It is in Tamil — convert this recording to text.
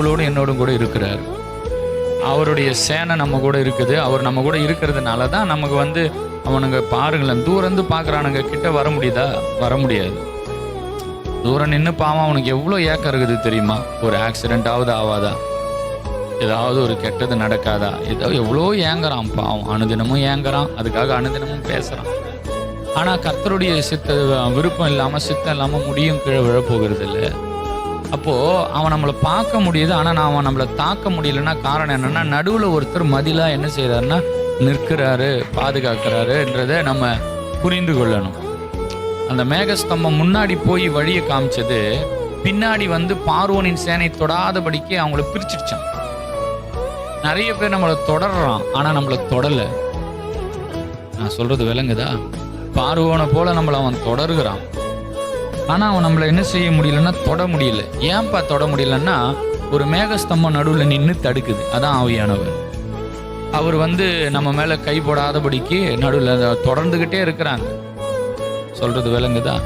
உங்களோடும் என்னோடும் கூட இருக்கிறார். அவருடைய சேனை நம்ம கூட இருக்குது. அவர் நம்ம கூட இருக்கிறதுனால தான் நமக்கு வந்து அவனுங்க பாருங்களேன் தூரந்து பார்க்குறானுங்க. கிட்ட வர முடியுதா? வர முடியாது. தூரம் நின்று பாவம் அவனுக்கு எவ்வளோ ஏக்கம் இருக்குது தெரியுமா? ஒரு ஆக்சிடெண்ட்டாவது ஆகாதா ஏதாவது ஒரு கெட்டது நடக்காதா? ஏதோ எவ்வளோ ஏங்குறான் பாவம். அனுதினமும் ஏங்குறான் அதுக்காக அனுதினமும் பேசுகிறான் ஆனால் கர்த்தருடைய சித்த விருப்பம் இல்லாமல் சித்தம் இல்லாமல் முடியும் கீழே விழப்போகிறது இல்லை அப்போது அவன் நம்மளை பார்க்க முடியுது ஆனால் நான் அவன் நம்மளை தாக்க முடியலன்னா காரணம் என்னென்னா நடுவில் ஒருத்தர் மதிலாக என்ன செய்கிறாருன்னா நிற்கிறாரு பாதுகாக்கிறாருன்றதை நம்ம புரிந்து கொள்ளணும். அந்த மேகஸ்தம்பம் முன்னாடி போய் வழியை காமிச்சது பின்னாடி வந்து பார்வோனின் சேனை தொடாதபடிக்கு அவங்கள பிரிச்சிடுச்சான். நிறைய பேர் நம்மளை தொடர்றான் ஆனால் நம்மளை தொடலை. நான் சொல்றது விளங்குதா? பார்வோனை போல நம்மளை அவன் தொடர்கிறான். ஆனா அவன் நம்மளை என்ன செய்ய முடியலன்னா தொட முடியல. ஏன்பா தொட முடியலன்னா ஒரு மேகஸ்தம்பம் நடுவில் நின்று தடுக்குது. அதான் ஆவியானவர். அவர் வந்து நம்ம மேல கை போடாதபடிக்கு நடுவில் தொடர்ந்துகிட்டே இருக்கிறாங்க. சொல்றது விளங்குதா?